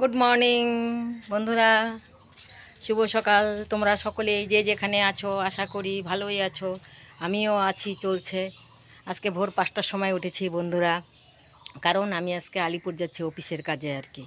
Good morning বন্ধুরা। শুভ সকাল। তোমরা সকলেই যে যেখানে আছো, আশা করি ভালোই আছো। আমিও আছি, চলছে। আজকে ভোর পাঁচটার সময় উঠেছি, বন্ধুরা। কারণ আমি আজকে আলিপুর যাচ্ছি অফিসের কাজে আর কি।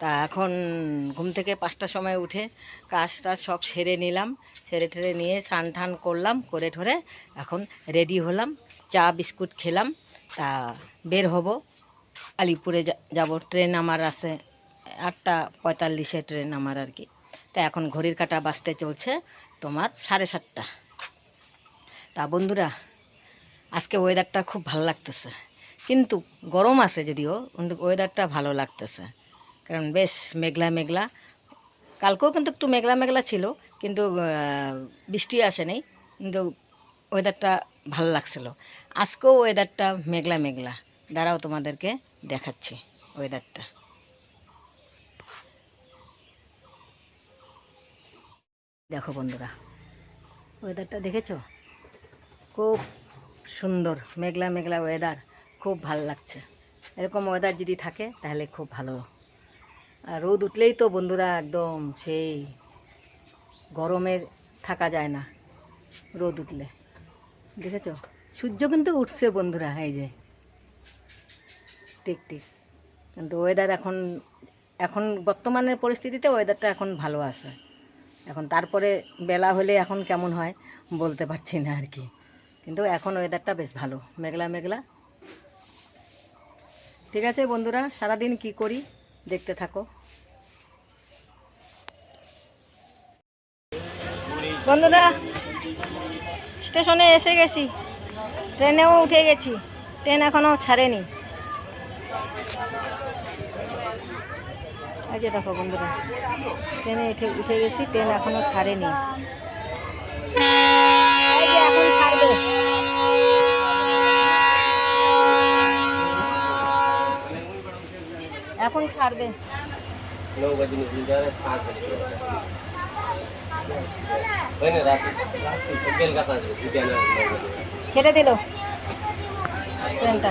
তা এখন ঘুম থেকে পাঁচটার সময় উঠে কাজটা সব সেরে নিলাম। সেরে টেরে নিয়ে স্নান টান করলাম, করে ঠরে এখন রেডি হলাম, চা, বিস্কুট খেলাম। তা বের হব। আলিপুরে যাব। ট্রেন আমার আছে আটটা পঁয়তাল্লিশে ট্রেন আমার আর কি। তা এখন ঘড়ির কাটা বাজতে চলছে তোমার সাড়ে সাতটা। তা বন্ধুরা, আজকে ওয়েদারটা খুব ভালো লাগতেছে। কিন্তু গরম আছে যদিও, কিন্তু ওয়েদারটা ভালো লাগতেছে। কারণ বেশ মেঘলা মেঘলা। কালকেও কিন্তু একটু মেঘলা মেঘলা ছিল, কিন্তু বৃষ্টি আসেনি, কিন্তু ওয়েদারটা ভালো লাগছিল। আজকেও ওয়েদারটা মেঘলা মেঘলা। দাঁড়াও তোমাদেরকে দেখাচ্ছি ওয়েদারটা দেখো বন্ধুরা ওয়েদারটা দেখেছ? খুব সুন্দর, মেঘলা মেঘলা ওয়েদার খুব ভালো লাগছে। এরকম ওয়েদার যদি থাকে, তাহলে খুব ভালো। আর রোদ উঠলেই তো বন্ধুরা একদম সেই গরমে থাকা যায় না, রোদ উঠলে। দেখেছ? সূর্য কিন্তু উঠছে বন্ধুরা, এই যে। ঠিক ঠিক। কিন্তু ওয়েদার এখন এখন বর্তমানের পরিস্থিতিতে ওয়েদারটা এখন ভালো আছে। এখন তারপরে বেলা হলে এখন কেমন হয় বলতে পারছি না আর কি। কিন্তু এখন ওয়েদারটা বেশ ভালো, মেঘলা মেঘলা। ঠিক আছে বন্ধুরা, সারাদিন কি করি দেখতে থাকো। বন্ধুরা, স্টেশনে এসে গেছি। ট্রেনেও উঠে গেছি, ট্রেন এখনও ছাড়েনি। এই যে দেখো বন্ধুরা, ট্রেনে উঠে উঠে গেছি, ট্রেন এখনও ছাড়েনি। এখন ছাড়বে। এখন ছাড়বে। ছেড়ে দিল। ট্রেনটা।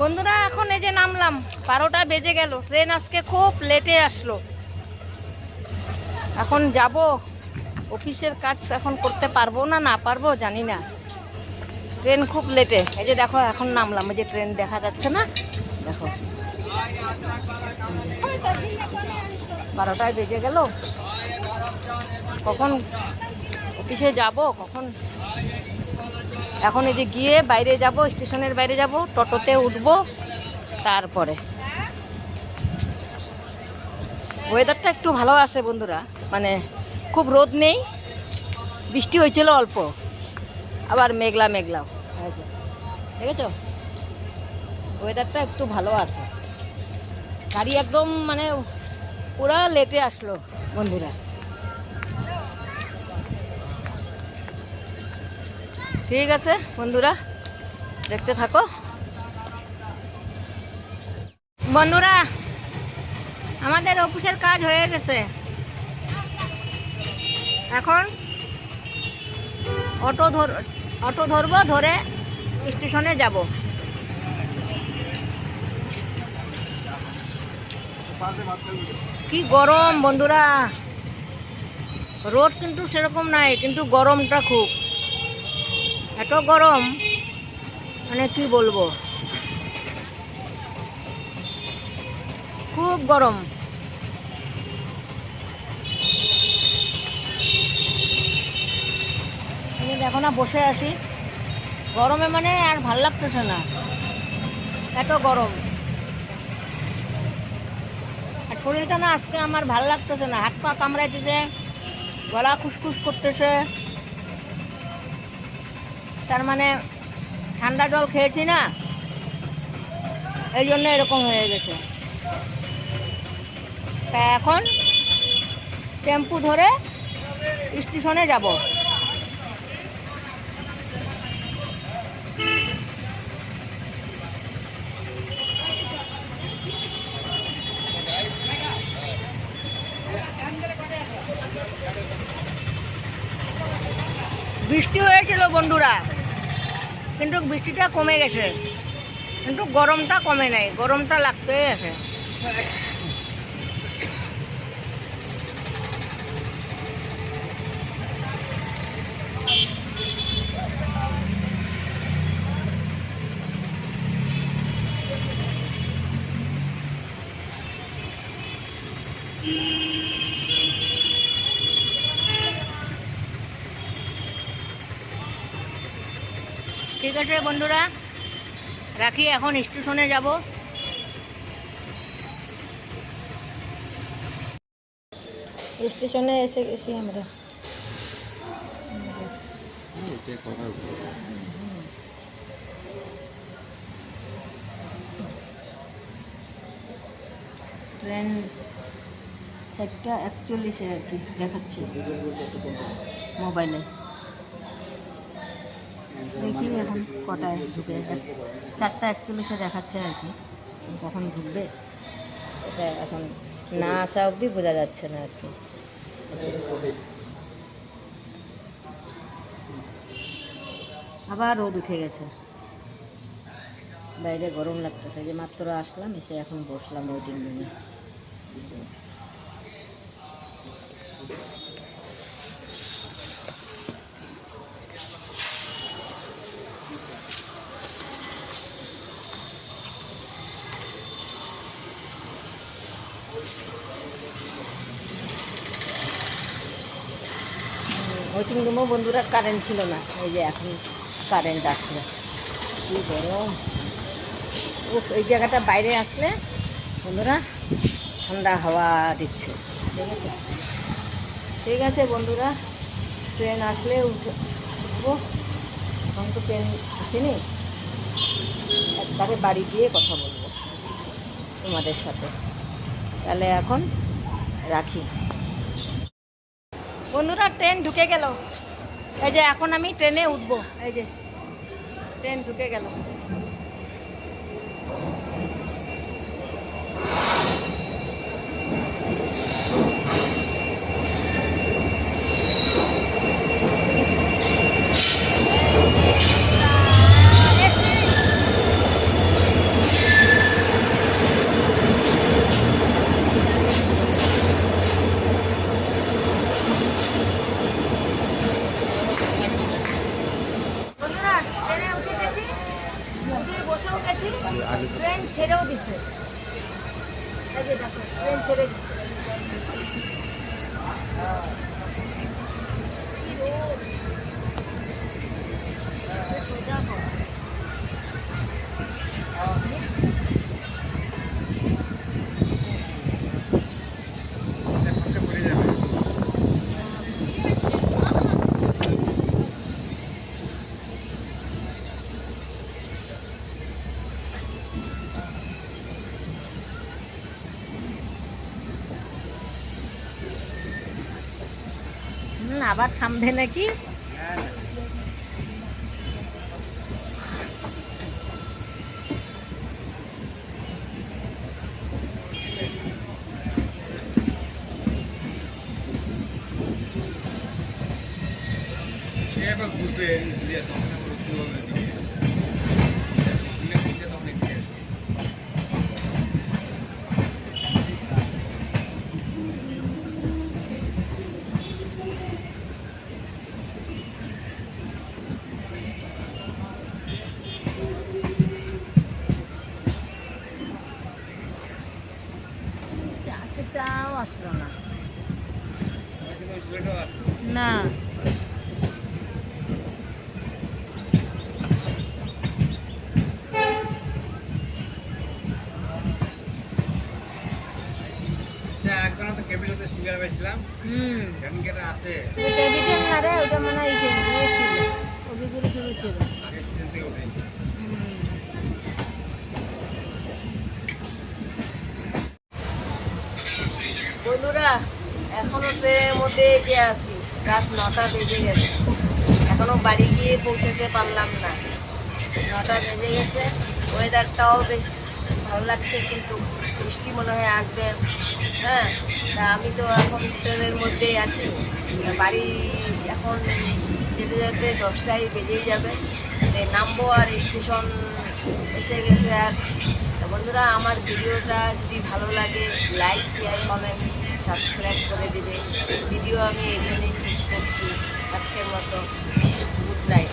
বন্ধুরা, এখন এই যে নামলাম, বারোটা বেজে গেল। ট্রেন আজকে খুব লেটে আসলো। এখন যাব, অফিসের কাজ এখন করতে পারব না না পারব জানি না। ট্রেন খুব লেটে এই যে দেখো, এখন নামলাম। এই যে ট্রেন দেখা যাচ্ছে না। দেখো। বারোটায় বেজে গেল। কখন অফিসে যাব, কখন এখন এই যে গিয়ে বাইরে যাব, স্টেশনের বাইরে যাব, টোটোতে উঠবো, তারপরে। ওয়েদারটা একটু ভালো আছে বন্ধুরা মানে খুব রোদ নেই, বৃষ্টি হয়েছিল অল্প, আবার মেঘলা মেঘলাও দেখেছ? ওয়েদারটা একটু ভালো আছে। গাড়ি একদম মানে পুরা লেটে আসলো বন্ধুরা। ঠিক আছে, বন্ধুরা, দেখতে থাকো। বন্ধুরা, আমাদের অফিসের কাজ হয়ে গেছে। এখন অটো ধর, অটো ধরবো, ধরে স্টেশনে যাব। কি গরম, বন্ধুরা। রোদ কিন্তু সেরকম নাই, কিন্তু গরমটা খুব। এত গরম মানে কি বলব? খুব গরম। দেখো না, বসে আছি। গরমে মানে আর ভালো লাগতেছে না। এত গরম। আর শরীরটা না আজকে আমার ভালো লাগতেছে না। হাত পা কামড়াইতেছে, গলা খুসখুস করতেছে। তার মানে ঠান্ডা জল খেয়েছি না, এই জন্য এরকম হয়ে গেছে। তা এখন টেম্পু ধরে স্টেশনে যাব। বৃষ্টি হয়েছিল বন্ধুরা। কিন্তু বৃষ্টিটা কমে গেছে। কিন্তু গরমটা কমে নাই গরমটা লাগতেই আছে। ঠিক আছে বন্ধুরা রাখি এখন স্টেশনে যাব। স্টেশনে এসে গেছি আমরা। ট্রেন চারটা একচল্লিশে আর কি দেখাচ্ছে মোবাইলে। দেখি এখন কটায় ঢুকে চারটা একচল্লিশে দেখাচ্ছে আর কি। কখন ঢুকবে, সেটা এখন না আসা অবধি বোঝা যাচ্ছে না আর কি। আবার রোদ উঠে গেছে। বাইরে গরম লাগতেছে, যে মাত্র আসলাম, এসে এখন বসলাম ওয়েটিং রুমে ওয়েটিং রুমেও বন্ধুরা কারেন্ট ছিল না, এই যে এখন কারেন্ট আসলো। কী গরম। উফ জায়গাটা বাইরে আসলে বন্ধুরা ঠান্ডা হাওয়া দিচ্ছে। ঠিক আছে? ঠিক আছে বন্ধুরা ট্রেন আসলে উঠবো। এখন তো ট্রেন আসেনি। একবারে বাড়ি গিয়ে কথা বলব তোমাদের সাথে। তাহলে এখন রাখি। বন্ধুরা, ট্রেন ঢুকে গেল। এই যে এখন আমি ট্রেনে উঠবো। এই যে, ট্রেন ঢুকে গেল বন্ধুরা ট্রেনে উঠে গেছি উঠে বসেও গেছি ট্রেন ছেড়েও দিছে এই যে দেখো ট্রেন ছেড়ে দিছে কি রোদ। সোজা কর। হুম, আবার থামবে নাকি? চাতে দিতেন না। রে ওইটা মনে হয় অভিগুলো শুরু ছিল আগে স্টেশন থেকে উঠেছি হুম। বন্ধুরা, এখনও ট্রেনের মধ্যে যে আছি। রাত নটা বেজে গেছে। এখনও বাড়ি গিয়ে পৌঁছাতে পারলাম না। নটা বেজে গেছে। ওয়েদারটাও বেশ ভালো লাগছে, কিন্তু বৃষ্টি মনে হয় আসবে। হ্যাঁ তা আমি তো এখন ট্রেনের মধ্যেই আছি। বাড়ি এখন যেতে যেতে দশটায় বেজেই যাবে। নামবো আর স্টেশন এসে গেছে আর বন্ধুরা, আমার ভিডিওটা যদি ভালো লাগে লাইক শেয়ার কমেন্ট সাবস্ক্রাইব করে দেবে। ভিডিও আমি এখানেই শেষ করছি। আজকের মতো গুড নাইট